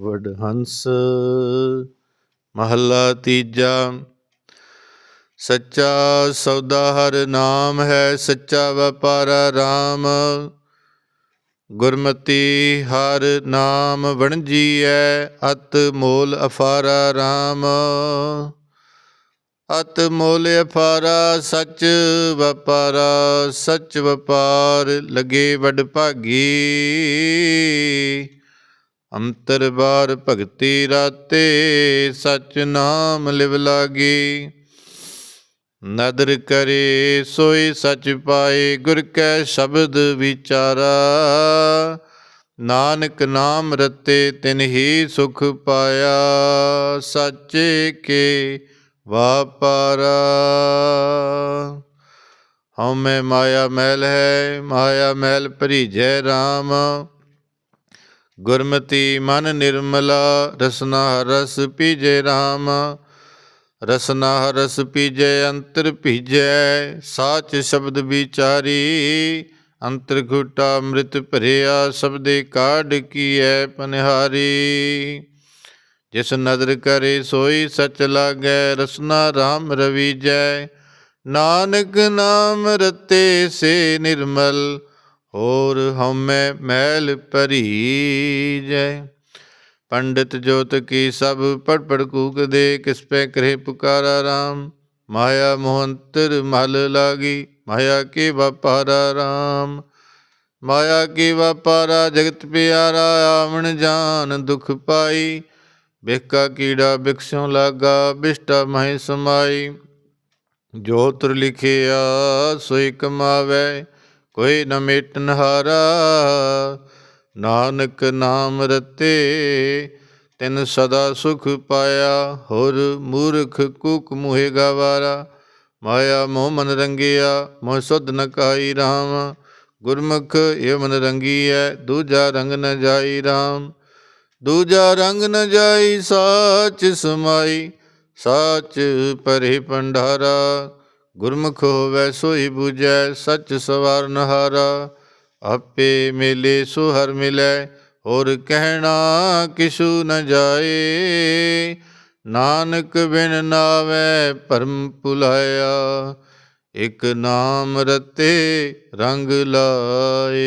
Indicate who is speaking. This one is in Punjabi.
Speaker 1: ਵਡਹੰਸ। ਮਹੱਲਾ ਤੀਜਾ, ਸੱਚਾ ਸੌਦਾ ਹਰ ਨਾਮ ਹੈ, ਸੱਚਾ ਵਪਾਰਾ RAM ਗੁਰਮਤੀ ਹਰ ਨਾਮ ਵਣਜੀਐ ਅਤ ਮੋਲ ਅਫਾਰਾ RAM ਅਤ ਮੋਲ ਅਫਾਰਾ ਸੱਚ ਵਪਾਰਾ, ਸੱਚ ਵਪਾਰ ਲਗੇ ਵਡ ਭਾਗੀ। ਅੰਤਰ ਬਾਰ ਭਗਤੀ ਰਾਤੇ ਸਚ ਨਾਮ ਲਿਵ ਲਾਗੀ। ਨਦਰ ਕਰੇ ਸੋਈ ਸਚ ਪਾਏ ਗੁਰ ਕੈ ਸ਼ਬਦ ਵਿਚਾਰਾ। ਨਾਨਕ ਨਾਮ ਰਤੇ ਤਿਨ ਹੀ ਸੁਖ ਪਾਇਆ। ਸਾਚੇ ਕੇ ਵਾਪਾਰਾ ਹਉਮੈ ਮਾਇਆ ਮਹਿਲ ਹੈ, ਮਾਇਆ ਮੈਲ ਭਰੀਜੈ RAM ਗੁਰਮਤੀ ਮਨ ਨਿਰਮਲਾ, ਰਸਨਾ ਰਸ ਪੀਜੈ RAM ਰਸਨਾ ਰਸ ਪੀਜੈ, ਅੰਤਰ ਭੀਜੈ, ਸਾਚ ਸ਼ਬਦ ਵਿਚਾਰੀ। ਅੰਤਰ ਘੁਟਾ ਅੰਮ੍ਰਿਤ ਭਰਿਆ ਸਬਦੇ ਕਾਢ ਕੀਐ ਪਨਿਹਾਰੀ। ਜਿਸ ਨਦਰ ਕਰੇ, ਸੋਈ ਸਚ ਲਾਗੈ, ਰਸਨਾ RAM ਰਵੀਜੈ। ਨਾਨਕ ਨਾਮ ਰਤੇ ਸੇ ਨਿਰਮਲ ਹੋਰ ਹਉਮੈ ਮੈਲ ਭਰੀਜੈ। ਪੰਡਿਤ ਜੋਤ ਕੀ ਸਭ ਪੜ ਪੜ ਕੂਕ ਦੇ ਕਿਸ ਪੈ ਕਰੇ ਪੁਕਾਰਾ RAM ਮਾਇਆ ਮੋਹੰਤਰ ਮਲ ਲਾਗੀ, ਮਾਇਆ ਕੀ ਵਪਾਰਾ RAM ਮਾਇਆ ਕੀ ਵਪਾਰਾ ਜਗਤ ਪਿਆਰਾ, ਆਵਣ ਜਾਨ ਦੁਖ ਪਾਈ। ਬਿਕਾ ਕੀੜਾ ਬਿਕਸੋਂ ਲਾਗਾ, ਬਿਸ਼ਟਾ ਮਹਿ ਸਮਾਈ। ਜੋ ਤੁਰ ਲਿਖਿਆ ਸੋਈ ਕਮਾਵੇ। ਕੋਈ ਨ ਮੇਟਨ ਹਾਰਾ, ਨਾਨਕ ਨਾਮ ਰਤੇ। ਤਿਨ ਸਦਾ ਸੁਖ ਪਾਇਆ, ਹੋਰ ਮੂਰਖ ਕੂਕ ਮੁਹੇ ਗਵਾਰਾ। ਮਾਇਆ ਮੋਹ ਮਨ ਰੰਗਿਆ, ਮੋਹ ਸੁਧ ਨ ਕਾਈ RAM ਗੁਰਮੁਖ ਇਹ ਮਨ ਰੰਗੀਐ, ਦੂਜਾ ਰੰਗ ਨ ਜਾਈ RAM ਦੂਜਾ ਰੰਗ ਨ ਜਾਈ, ਸਾਚ ਸਮਾਈ, ਸਾਚ ਪਰੇ ਪੰਡਾਰਾ ਗੁਰਮੁਖ ਹੋਵੈ ਸੋਈ ਬੂਝੈ, ਸਚ ਸਵਾਰਨ ਹਾਰਾ ਆਪੇ ਮਿਲੇ ਸੋ ਹਰ ਮਿਲੈ, ਹੋਰ ਕਹਿਣਾ ਕਿਛੂ ਨ ਜਾਏ। ਨਾਨਕ ਬਿਨ ਨਾਵੇ ਭਰਮ ਭੁਲਾਇਆ, ਇਕ ਨਾਮ ਰਤੇ ਰੰਗ ਲਾਏ।